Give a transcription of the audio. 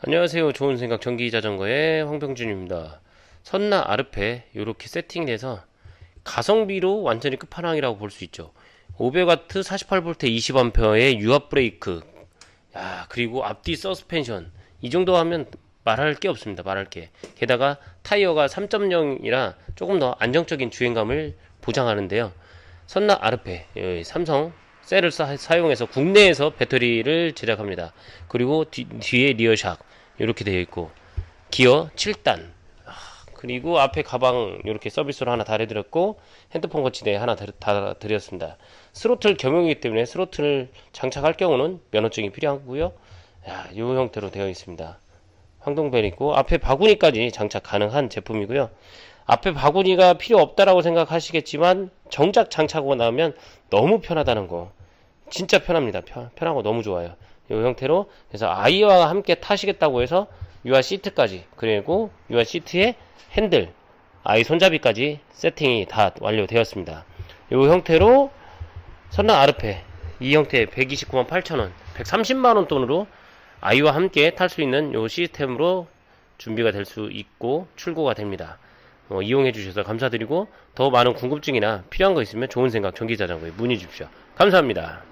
안녕하세요. 좋은 생각 전기 자전거의 황병준입니다. 선나 아르페 이렇게 세팅돼서 가성비로 완전히 끝판왕이라고 볼 수 있죠. 500W 48V 20A의 유압 브레이크, 야 그리고 앞뒤 서스펜션 이 정도 하면 말할 게 없습니다. 말할 게. 게다가 타이어가 3.0이라 조금 더 안정적인 주행감을 보장하는데요. 선나 아르페 예, 삼성 셀을 사, 사용해서 국내에서 배터리를 제작합니다. 그리고 뒤, 뒤에 리어샥 이렇게 되어 있고 기어 7단 아, 그리고 앞에 가방 이렇게 서비스로 하나 달아드렸고 핸드폰 거치대 하나 달아드렸습니다. 스로틀 겸용이기 때문에 스로틀 장착할 경우는 면허증이 필요하고요. 야, 이 형태로 되어 있습니다. 황동벨 있고 앞에 바구니까지 장착 가능한 제품이고요. 앞에 바구니가 필요 없다라고 생각하시겠지만 정작 장착하고 나면 너무 편하다는 거 진짜 편합니다. 편, 편하고 너무 좋아요. 이 형태로 그래서 아이와 함께 타시겠다고 해서 유아 시트까지 그리고 유아 시트에 핸들 아이 손잡이까지 세팅이 다 완료되었습니다. 이 형태로 선랑 아르페 이 형태 129만 8천원 130만원 돈으로 아이와 함께 탈 수 있는 이 시스템으로 준비가 될 수 있고 출고가 됩니다. 어, 이용해 주셔서 감사드리고 더 많은 궁금증이나 필요한 거 있으면 좋은 생각 전기자전거에 문의 주십시오. 감사합니다.